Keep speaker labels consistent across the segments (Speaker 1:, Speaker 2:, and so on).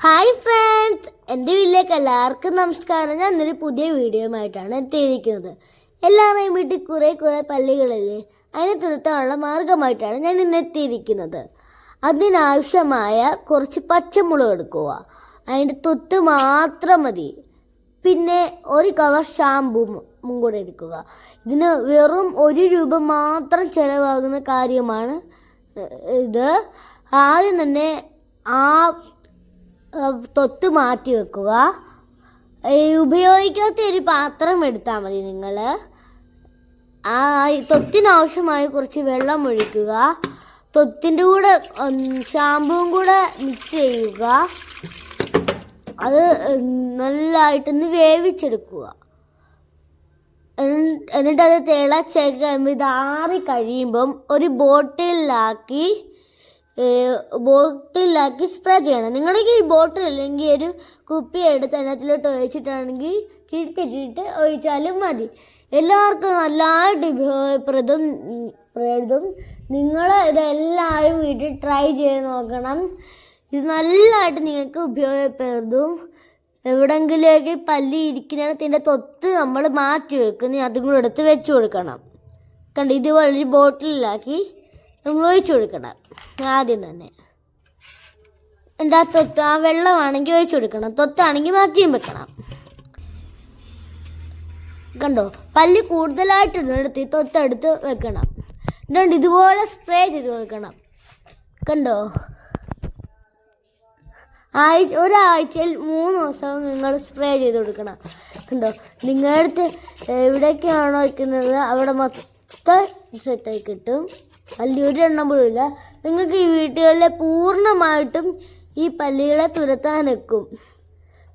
Speaker 1: Hi friends. എന്റെ വീട്ടിലേക്ക് എല്ലാവർക്കും നമസ്കാരം. ഞാൻ ഇന്നൊരു പുതിയ വീഡിയോയുമായിട്ടാണ് എത്തിയിരിക്കുന്നത്. എല്ലാവരെയും വീട്ടിൽ കുറേ കുറേ പള്ളികളില്ലേ? അതിനെ തുരുത്താനുള്ള മാർഗമായിട്ടാണ് ഞാൻ ഇന്ന് എത്തിയിരിക്കുന്നത്. അതിനാവശ്യമായ കുറച്ച് പച്ചമുളക് എടുക്കുക. അതിന്റെ തൊത്ത് മാത്രം മതി. പിന്നെ ഒരു കവർ ഷാമ്പും കൂടെ എടുക്കുക. ഇതിന് വെറും ഒരു രൂപ മാത്രം ചിലവാകുന്ന കാര്യമാണ് ഇത്. ആദ്യം തന്നെ ആ, തൊത്ത് മാറ്റി വെക്കുക. ഉപയോഗിക്കാത്ത ഒരു പാത്രം എടുത്താൽ മതി നിങ്ങൾ ആ തൊത്തിനാവശ്യമായി കുറച്ച് വെള്ളം ഒഴിക്കുക. തൊത്തിന്റെ കൂടെ ഷാമ്പുവും കൂടെ മിക്സ് ചെയ്യുക. അത് നല്ലതായിട്ടൊന്ന് വേവിച്ചെടുക്കുക. എന്നിട്ട് അത് കഴിയുമ്പോൾ ഇത് ആറി കഴിയുമ്പം ഒരു ബോട്ടിലാക്കി ബോട്ടിലാക്കി സ്പ്രേ ചെയ്യണം. നിങ്ങളുടെ ഈ ബോട്ടിൽ അല്ലെങ്കിൽ ഒരു കുപ്പി എടുത്ത് അതിനകത്തിലോട്ട് ഒഴിച്ചിട്ടാണെങ്കിൽ കിഴത്തിട്ടിട്ട് ഒഴിച്ചാലും മതി. എല്ലാവർക്കും നല്ലതായിട്ട് ഉപയോഗപ്രദം പ്രേതും നിങ്ങൾ ഇതെല്ലാവരും വീട്ടിൽ ട്രൈ ചെയ്ത് നോക്കണം. ഇത് നല്ലതായിട്ട് നിങ്ങൾക്ക് ഉപയോഗപ്രദവും എവിടെങ്കിലുമൊക്കെ പല്ലി ഇരിക്കുന്നിടത്തിന്റെ തൊത്ത് നമ്മൾ മാറ്റി വെക്കുന്ന. അതും കൂടെ എടുത്ത് വെച്ച് കൊടുക്കണം. കണ്ട്? ഇതുപോലെ ഒരു ബോട്ടിലാക്കി നമ്മൾ ഒഴിച്ചു കൊടുക്കണം ആദ്യം തന്നെ. എന്താ തൊത്ത് ആ വെള്ളമാണെങ്കിൽ ഒഴിച്ചു കൊടുക്കണം. തൊത്താണെങ്കിൽ മാറ്റിയും വെക്കണം. കണ്ടോ? പല്ല് കൂടുതലായിട്ടുള്ളിടത്ത് ഈ തൊത്തെടുത്ത് വെക്കണം. എന്നിട്ട് ഇതുപോലെ സ്പ്രേ ചെയ്ത് കൊടുക്കണം. കണ്ടോ? ആഴ്ച ഒരാഴ്ചയിൽ മൂന്ന് ദിവസം നിങ്ങൾ സ്പ്രേ ചെയ്ത് കൊടുക്കണം. കണ്ടോ? നിങ്ങളുടെ അടുത്ത് എവിടേക്കാണോ വയ്ക്കുന്നത് അവിടെ മൊത്തം സെറ്റായി കിട്ടും. പല്ലി ഒരു എണ്ണം പോലില്ല നിങ്ങൾക്ക് ഈ വീട്ടുകളിലെ പൂർണമായിട്ടും ഈ പല്ലികളെ തുരത്താൻ നിൽക്കും.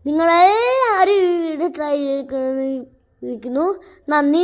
Speaker 1: നിങ്ങളെല്ലാവരും ഈ വീട് ട്രൈ ചെയ്തിരിക്കുന്നു നന്ദി.